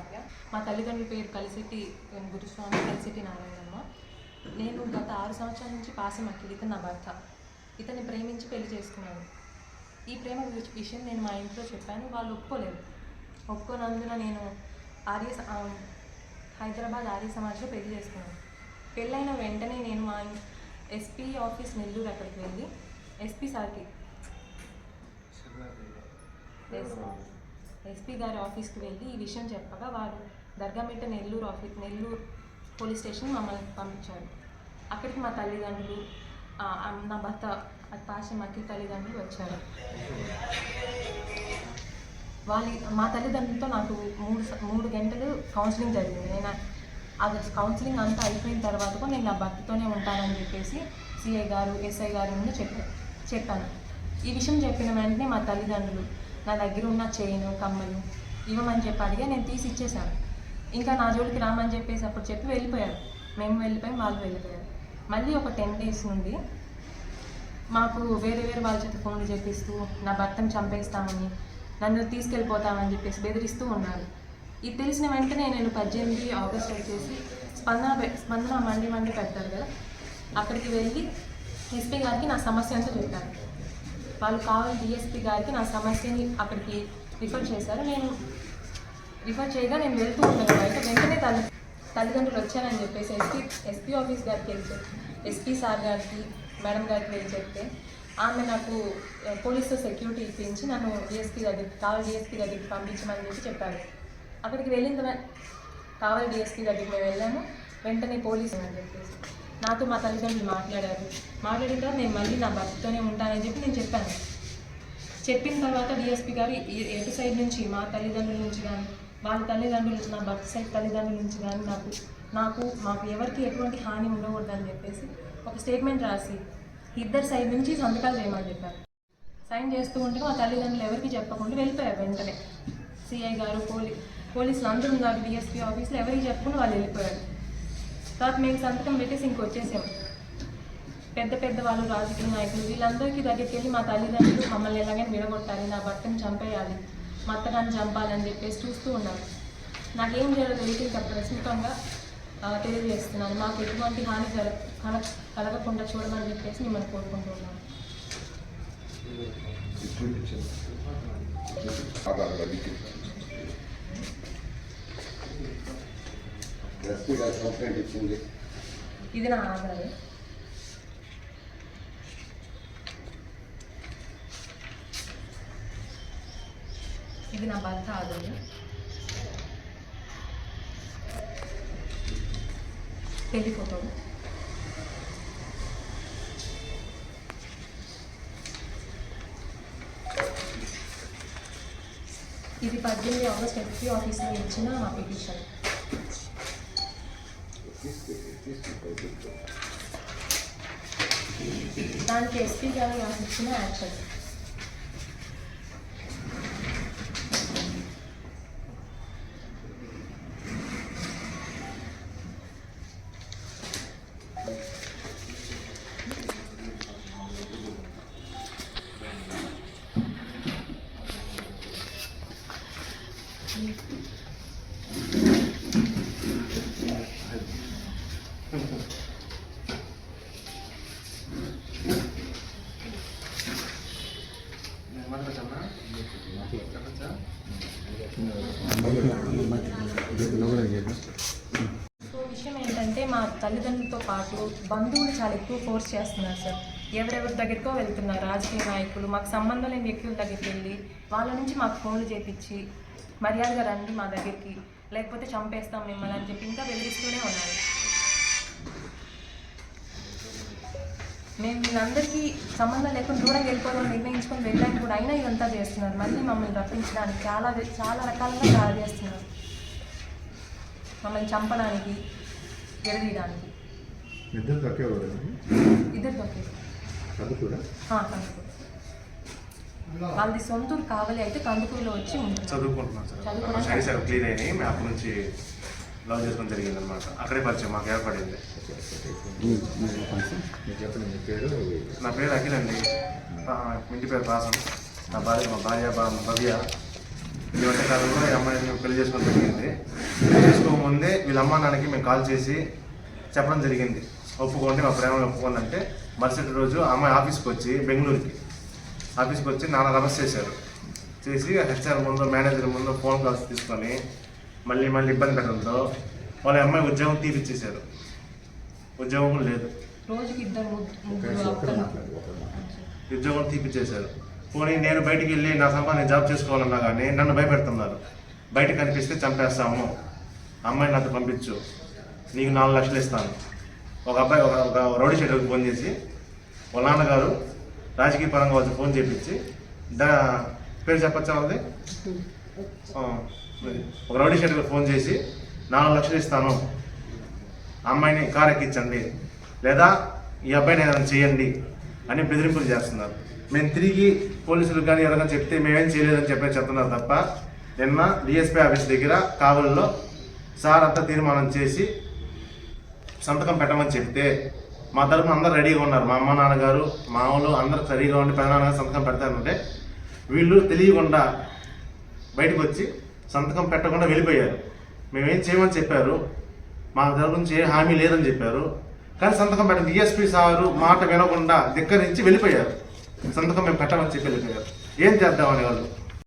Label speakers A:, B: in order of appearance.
A: కావ్య మా తల్లిదండ్రుల పేరు కలిసిటి గురుస్వామి కలిసిటి నారాయణమ్మ. నేను గత ఆరు సంవత్సరాల నుంచి పాసం అఖిల్ ఇతను నా భర్త. ఇతన్ని ప్రేమించి పెళ్ళి చేసుకున్నాను ఈ ప్రేమ విష- విషయం నేను మా ఇంట్లో చెప్పాను. వాళ్ళు ఒప్పుకోలేదు. ఒప్పుకోనందున నేను ఆర్య హైదరాబాద్ ఆర్య సమాజ్లో పెళ్ళి చేసుకున్నాను. పెళ్ళైన వెంటనే నేను మా ఎస్పీ ఆఫీస్ నెల్లూరు అక్కడికి వెళ్ళి ఎస్పీ సార్కి ఎస్పీ గారి ఆఫీస్కి వెళ్ళి ఈ విషయం చెప్పగా వారు Dargamitta Nellore office Nellore police station మమ్మల్ని పంపించారు. అక్కడికి మా తల్లిదండ్రులు నా భర్త పాష మట్టి తల్లిదండ్రులు వచ్చారు. వాళ్ళ మా తల్లిదండ్రులతో నాకు మూడు స- మూడు గంటలు కౌన్సిలింగ్ జరిగింది. నేను అది కౌన్సిలింగ్ అంతా అయిపోయిన తర్వాత కూడా నేను నా భర్తతోనే ఉంటానని చెప్పేసి సిఐ గారు ఎస్ఐ గారి ముందు చెప్పాను చెప్పాను. ఈ విషయం చెప్పిన వెంటనే మా తల్లిదండ్రులు నా దగ్గర ఉన్న చైను కమ్మలు ఇవ్వమని చెప్పి అడిగా. నేను తీసి ఇచ్చేసాను ఇంకా నా జోలికి రామని చెప్పేసి అప్పుడు చెప్పి వెళ్ళిపోయారు మేము వెళ్ళిపోయాం వాళ్ళు వెళ్ళిపోయారు. మళ్ళీ ఒక టెన్ డేస్ నుండి మాకు వేరే వేరే వాళ్ళ చేత ఫోన్లు చేపిస్తూ నా భర్తను చంపేస్తామని నన్ను తీసుకెళ్ళిపోతామని చెప్పేసి బెదిరిస్తూ ఉన్నారు. ఇది తెలిసిన వెంటనే నేను పద్దెనిమిది ఆగస్ట్ వచ్చేసి స్పందన పె- స్పందన మండి మండి పెడతారు కదా అక్కడికి వెళ్ళి ఎస్పీ గారికి నా సమస్య అంతా చెప్పాను వాళ్ళు కావాలి డిఎస్పీ గారికి నా సమస్యని అక్కడికి రిఫర్ చేశారు. నేను రిఫర్ చేయగా నేను వెళ్తూ ఉన్నాను బయట వెంటనే తల్లి తల్లిదండ్రులు వచ్చానని చెప్పేసి ఎస్పీ ఎస్పీ ఆఫీస్ గారికి వెళ్ళి ఎస్పీ సార్ గారికి మేడం గారికి వెళ్ళి చెప్తే ఆమె నాకు ఆ, పోలీసుతో సెక్యూరిటీ ఇప్పించి నన్ను డిఎస్పీ దగ్గరికి కావాలి డిఎస్పీ దగ్గరికి పంపించమని చెప్పి చెప్పారు అక్కడికి వెళ్ళిన తర్వాత కావాలి డిఎస్పీ దగ్గరికి మేము వెళ్ళాము. వెంటనే పోలీసు అని చెప్పేసి. నాతో మా తల్లిదండ్రులు మాట్లాడారు. మాట్లాడిన తర్వాత నేను మళ్ళీ నా భర్తతోనే ఉంటానని చెప్పి నేను చెప్పాను. చెప్పిన తర్వాత డిఎస్పీ గారు ఎటు సైడ్ నుంచి మా తల్లిదండ్రుల నుంచి కానీ వాళ్ళ తల్లిదండ్రులు నా భర్త సైడ్ తల్లిదండ్రుల నుంచి కానీ నాకు నాకు మాకు ఎవరికి ఎటువంటి హాని ఉండకూడదని చెప్పేసి ఒక స్టేట్మెంట్ రాసి ఇద్దరు సైడ్ నుంచి సంతకాలు చేయమని చెప్పారు. సైన్ చేస్తూ ఉంటే మా తల్లిదండ్రులు ఎవరికి చెప్పకుండా వెళ్ళిపోయారు వెంటనే. సిఐ గారు పోలీ పోలీసులు అందరూ ఉన్నారు డిఎస్పీ ఆఫీసులు ఎవరికి చెప్పకుండా వాళ్ళు వెళ్ళిపోయారు. తర్వాత మేము సంతకం పెట్టేసి ఇంకొచ్చేసాము పెద్ద పెద్ద వాళ్ళు రాజకీయ నాయకులు వీళ్ళందరికీ దగ్గరికి వెళ్ళి మా తల్లిదండ్రులు మమ్మల్ని ఎలాగైనా విడగొట్టాలి నా భర్తను చంపేయాలి మా అత్తగారిని చంపాలని చెప్పేసి చూస్తూ ఉన్నారు నాకేం జరగదు వీటికి ఇంకా ప్రస్తుతంగా ఆ, తెలియజేస్తున్నాను. మాకు ఎటువంటి హాని కల కలగకుండా చూడమని చెప్పేసి మిమ్మల్ని కోరుకుంటున్నాను
B: ఆధారంగా లిఖిత గారు కంప్లైంట్ ఇచ్చింది.
A: ఇది నా ఆధారం. ఇది నా భర్త ఆధారం. పెళ్ళి ఫోటోలు ఇది పద్దెనిమిది ఆగస్ట్ ఎఫ్పీ ఆఫీస్లో ఇచ్చిన మా పిటిషన్. దానికి ఎస్పీ గారు నాకు ఇచ్చిన యాక్షన్ విషయం ఏంటంటే మా తల్లిదండ్రులతో పాటు బంధువులు చాలా ఎక్కువ ఫోర్స్ చేస్తున్నారు సార్. ఎవరెవరి దగ్గరికో వెళ్తున్నారు. రాజకీయ నాయకులు మాకు సంబంధం లేని వ్యక్తుల దగ్గరికి వెళ్ళి వాళ్ళ నుంచి మాకు ఫోన్లు చేపించి మర్యాదగా రండి మా దగ్గరికి లేకపోతే చంపేస్తాం మిమ్మల్ని అని చెప్పి ఇంకా వెలిగిస్తూనే ఉన్నారు. మేము వీళ్ళందరికీ సంబంధం లేకుండా దూరం వెళ్ళిపోదాం నిర్ణయించుకొని వెళ్ళాక కూడా అయినా ఇదంతా చేస్తున్నారు. మళ్ళీ మమ్మల్ని రప్పించడానికి చాలా చాలా రకాలుగా దాడి చేస్తున్నారు. మమ్మల్ని చంపడానికి విడదీయడానికి
C: ఇద్దరు తక్కువ
A: ఇద్దరు వాళ్ళది సొంతూరు కావాలి అయితే కందుకూరులో వచ్చి ఉంటుంది.
D: చదువుకుంటున్నాను సార్. క్లియర్ అయినాయి. అప్పటి నుంచి లవ్ చేసుకోవడం జరిగింది అనమాట అక్కడే పరిచయం మాకు ఏర్పడింది.
C: చెప్పండి మీ పేరు
D: నా పేరు అఖిల్ అండి. ఆ, ఇంటి పేరు పాసం నా భార్య మా భార్య బా- భవ్య. ఈ మధ్య కాలంలో ఈ అమ్మాయిని మేము పెళ్ళి చేసుకోవడం జరిగింది. పెళ్ళి చేసుకోకముందే వీళ్ళ అమ్మా నాన్నకి మేము కాల్ చేసి చెప్పడం జరిగింది. ఒప్పుకోండి మా ప్రేమను ఒప్పుకోండి అంటే మరుసటి రోజు ఆ అమ్మాయి ఆఫీస్కి వచ్చి బెంగళూరుకి. ఆఫీస్కి వచ్చి నాన్న రమస్ చేశారు. చేసి హెచ్ఆర్ ముందు మేనేజర్ ముందు ఫోన్ కాల్స్ తీసుకొని మళ్ళీ మళ్ళీ ఇబ్బంది పెట్టడంతో వాళ్ళ అమ్మాయి ఉద్యోగం తీపిచ్చేశారు. ఉద్యోగం లేదు. ఉద్యోగం తీపిచ్చేశారు. పోనీ నేను బయటికి వెళ్ళి నా సంపాదన జాబ్ చేసుకోవాలన్నా కానీ నన్ను భయపెడుతున్నారు. బయట కనిపిస్తే చంపేస్తాము. అమ్మాయిని నాతో పంపించు. నీకు నాలుగు లక్షలు ఇస్తాను. ఒక అబ్బాయి ఒక ఒక రౌడీ షెడ్యూల్కి ఫోన్ చేసి వాళ్ళ నాన్నగారు రాజకీయ పరంగా వచ్చి ఫోన్ చేపించి దా పేరు చెప్పచ్చా వాళ్ళది? మరి ఒక రౌడీ షెడ్యూల్కి ఫోన్ చేసి నాలుగు లక్షలు ఇస్తాను. అమ్మాయిని కార్ ఎక్కించండి. లేదా ఈ అబ్బాయిని ఏదైనా చేయండి అని బెదిరింపులు చేస్తున్నారు. మేము తిరిగి పోలీసులకు కానీ ఎవరైనా చెప్తే మేమేం చేయలేదని చెప్పి చెప్తున్నారు తప్ప నిన్న డిఎస్పీ ఆఫీస్ దగ్గర కావలిలో సార్ అంతా తీర్మానం చేసి సంతకం పెట్టమని చెప్తే మా తరఫున అందరు రెడీగా ఉన్నారు. మా అమ్మ నాన్నగారు మా వాళ్ళు అందరూ రెడీగా ఉండి పెదనాన్నగారు సంతకం పెడతారంటే వీళ్ళు తెలియకుండా బయటకు వచ్చి సంతకం పెట్టకుండా వెళ్ళిపోయారు. మేమేం చేయమని చెప్పారు? మా దగ్గర నుంచి ఏ హామీ లేదని చెప్పారు. కానీ సంతకం పెట్ట డిఎస్పీ సారు మాట వినకుండా నుంచి వెళ్ళిపోయారు. సంతకం మేము పెట్టమని చెప్పి వెళ్ళిపోయారు. ఏం చేద్దామని వాళ్ళు